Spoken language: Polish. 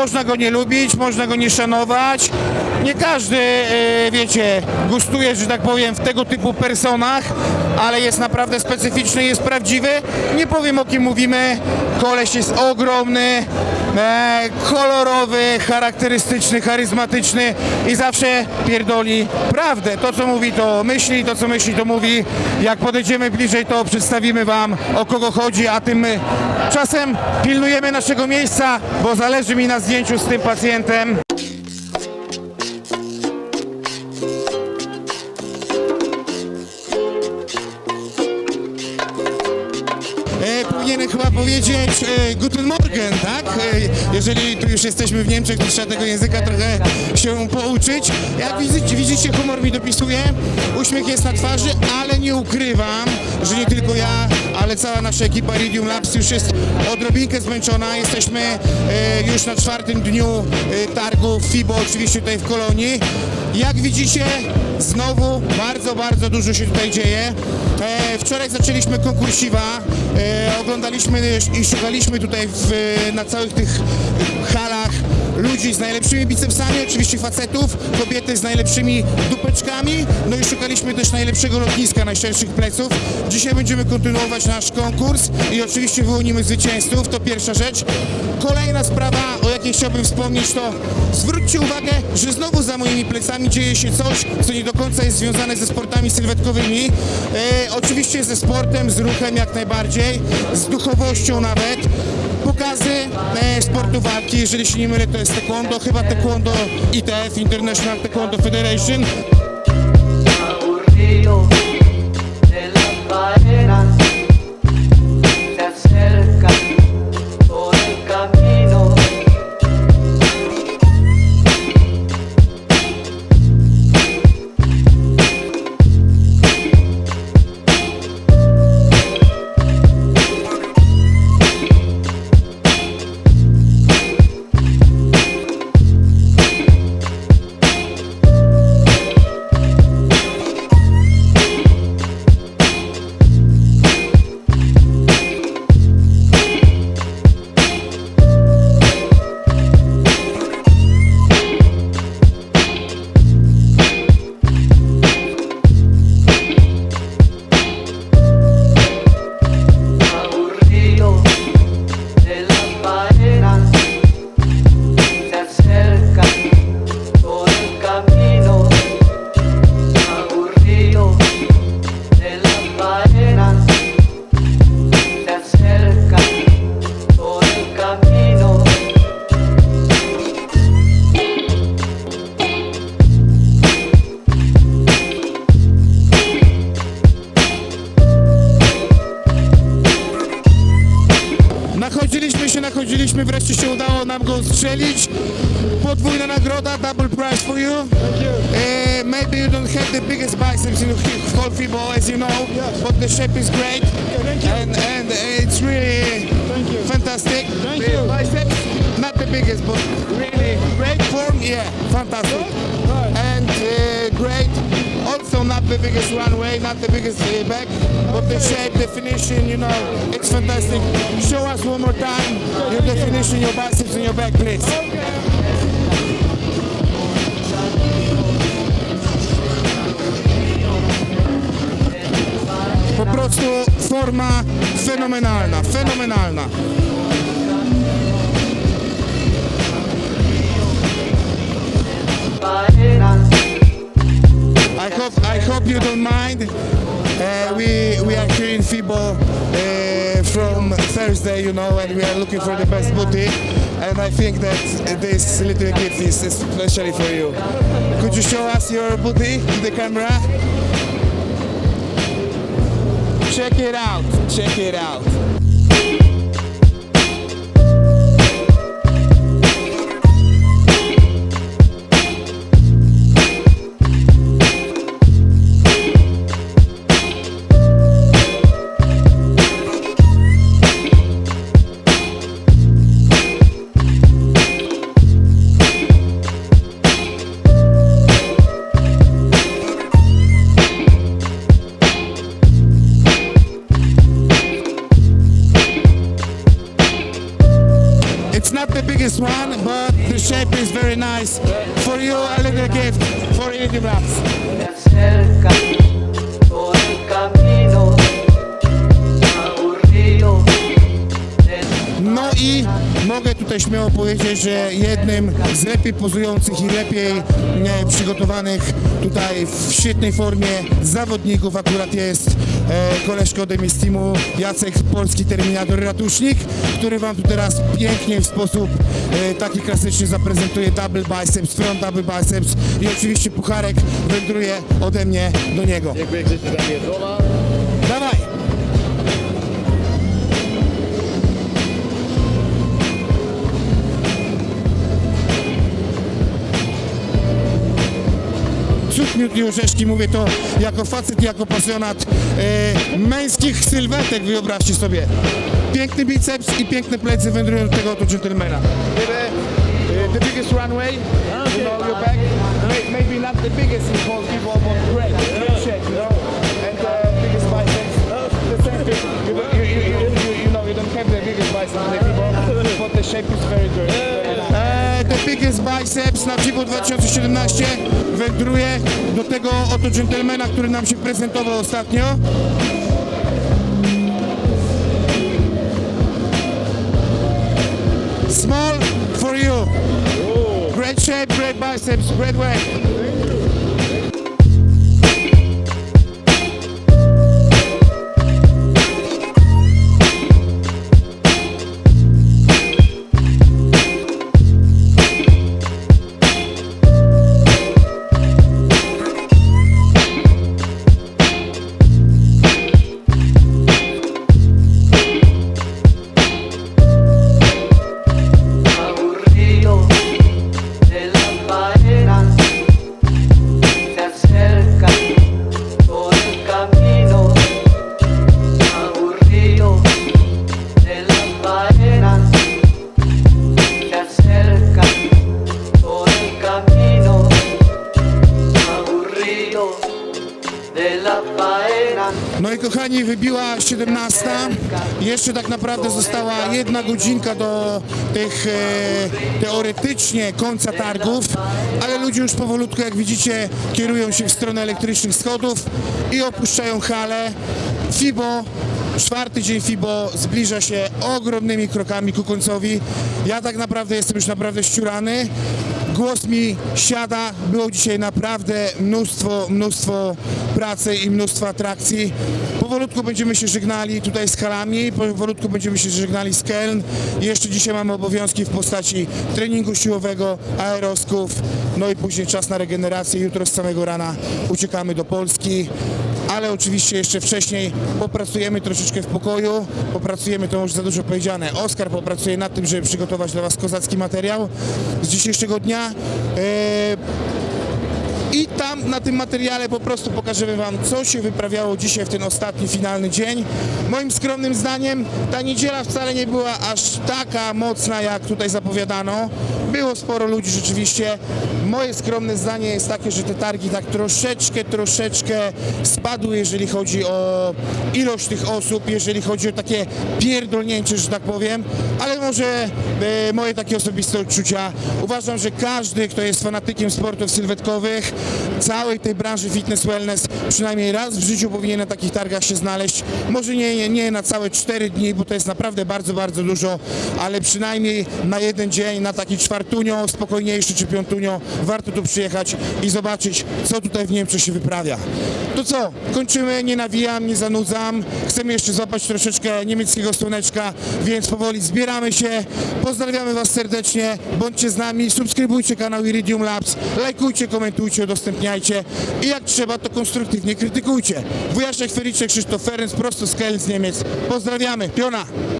Można go nie lubić, można go nie szanować. Nie każdy, e, wiecie, gustuje, że tak powiem, w tego typu personach, ale jest naprawdę specyficzny, jest prawdziwy. Nie powiem o kim mówimy. Koleś jest ogromny, e, kolorowy, charakterystyczny, charyzmatyczny i zawsze pierdoli prawdę. To, co mówi, to myśli, to, co myśli, to mówi. Jak podejdziemy bliżej, to przedstawimy Wam, o kogo chodzi, a tym czasem pilnujemy naszego miejsca, bo zależy mi na zdjęciu z tym pacjentem. E, powinienem chyba powiedzieć e, Guten Morgen, tak? E, jeżeli tu już jesteśmy w Niemczech, to trzeba tego języka trochę się pouczyć. Jak widzicie, widzicie humor mi dopisuje, uśmiech jest na twarzy, ale nie ukrywam, że nie tylko ja, ale cała nasza ekipa Iridium Labs już jest odrobinkę zmęczona. Jesteśmy e, już na czwartym dniu e, targów FIBO, oczywiście tutaj w Kolonii. Jak widzicie, znowu bardzo, bardzo dużo się tutaj dzieje. E, wczoraj zaczęliśmy konkursiwa, oglądaliśmy i szukaliśmy tutaj w, na całych tych halach ludzi z najlepszymi bicepsami, oczywiście facetów, kobiety z najlepszymi dupeczkami, no i szukaliśmy też najlepszego lotniska, najszczęstszych pleców. Dzisiaj będziemy kontynuować nasz konkurs i oczywiście wyłonimy zwycięzców, to pierwsza rzecz. Kolejna sprawa, o jakiej chciałbym wspomnieć, to zwróćcie uwagę, że znowu za moimi plecami dzieje się coś, co nie do końca jest związane ze sportami sylwetkowymi. E, oczywiście ze sportem, z ruchem jak najbardziej, z duchowością nawet. Pokazy e, sportu walki, jeżeli się nie mylę, to jest taekwondo, chyba taekwondo ITF, International Taekwondo Federation. Strzelić. Podwójna nagroda, double prize for you. Uh, maybe you don't have the biggest biceps in the whole football, as you know, but the shape is great. And, and it's really fantastic. the biceps, not the biggest, but really great form. Yeah, fantastic. And the biggest one way, not the biggest uh, back, but the shape, definition, you know, it's fantastic. Show us one more time your definition, your biceps and your back, please. Po prostu forma fenomenalna, fenomenalna. faenas I hope I hope you don't mind. Uh, we we are here in Fibo uh, from Thursday, you know, and we are looking for the best booty. And I think that this little gift is especially for you. Could you show us your booty to the camera? Check it out. Check it out. Aburrido del No i mogę tutaj śmiało powiedzieć, że jednym z lepiej pozujących i lepiej e, przygotowanych tutaj w świetnej formie zawodników akurat jest e, koleżko ode mnie z teamu Jacek Polski Terminator Ratusznik, który Wam tu teraz pięknie w sposób e, taki klasyczny zaprezentuje double biceps, front double biceps i oczywiście pucharek wędruje ode mnie do niego. Tam Cud miód i orzeszki, mówię to jako facet, jako pasjonat e, męskich sylwetek, wyobraźcie sobie. Piękny biceps i piękne plecy wędrują do tego oto dżentelmena. uh, The biggest runway, your back. May- Maybe not the biggest in people, but great, great shape, you know. And the biggest biceps, the same thing. You, you, you, you, you know, you don't have the biggest biceps in the people, but the shape is very good. Biggest Biceps na FIBO 2017 wędruje do tego oto dżentelmena, który nam się prezentował ostatnio. Small for you. Great shape, great biceps, great weight. Jeszcze tak naprawdę została jedna godzinka do tych e, teoretycznie końca targów, ale ludzie już powolutku, jak widzicie, kierują się w stronę elektrycznych schodów i opuszczają halę. FIBO, czwarty dzień FIBO zbliża się ogromnymi krokami ku końcowi. Ja tak naprawdę jestem już naprawdę ściurany. Głos mi siada. Było dzisiaj naprawdę mnóstwo, mnóstwo pracy i mnóstwo atrakcji. Powolutku będziemy się żegnali tutaj z halami, powolutku będziemy się żegnali z Keln. Jeszcze dzisiaj mamy obowiązki w postaci treningu siłowego, aerosków, no i później czas na regenerację. Jutro z samego rana uciekamy do Polski. Ale oczywiście jeszcze wcześniej popracujemy troszeczkę w pokoju, popracujemy, to już za dużo powiedziane. Oskar popracuje nad tym, żeby przygotować dla Was kozacki materiał z dzisiejszego dnia. Eee, i tam na tym materiale po prostu pokażemy Wam, co się wyprawiało dzisiaj w ten ostatni, finalny dzień. Moim skromnym zdaniem ta niedziela wcale nie była aż taka mocna, jak tutaj zapowiadano. Było sporo ludzi rzeczywiście. Moje skromne zdanie jest takie, że te targi tak troszeczkę, troszeczkę spadły, jeżeli chodzi o ilość tych osób, jeżeli chodzi o takie pierdolnięcie, że tak powiem. Ale może e, moje takie osobiste odczucia. Uważam, że każdy, kto jest fanatykiem sportów sylwetkowych, całej tej branży fitness wellness, przynajmniej raz w życiu powinien na takich targach się znaleźć. Może nie, nie, nie na całe 4 dni, bo to jest naprawdę bardzo, bardzo dużo, ale przynajmniej na jeden dzień, na taki czwartunio, spokojniejszy czy piątunio, warto tu przyjechać i zobaczyć, co tutaj w Niemczech się wyprawia. To co, kończymy, nie nawijam, nie zanudzam, chcemy jeszcze złapać troszeczkę niemieckiego słoneczka, więc powoli zbieramy się, pozdrawiamy Was serdecznie, bądźcie z nami, subskrybujcie kanał Iridium Labs, lajkujcie, komentujcie, udostępniajcie i jak trzeba, to konstruktywnie krytykujcie. Wujaszek Feliczek, Krzysztof Ferenc, prosto z Keln z Niemiec. Pozdrawiamy, piona!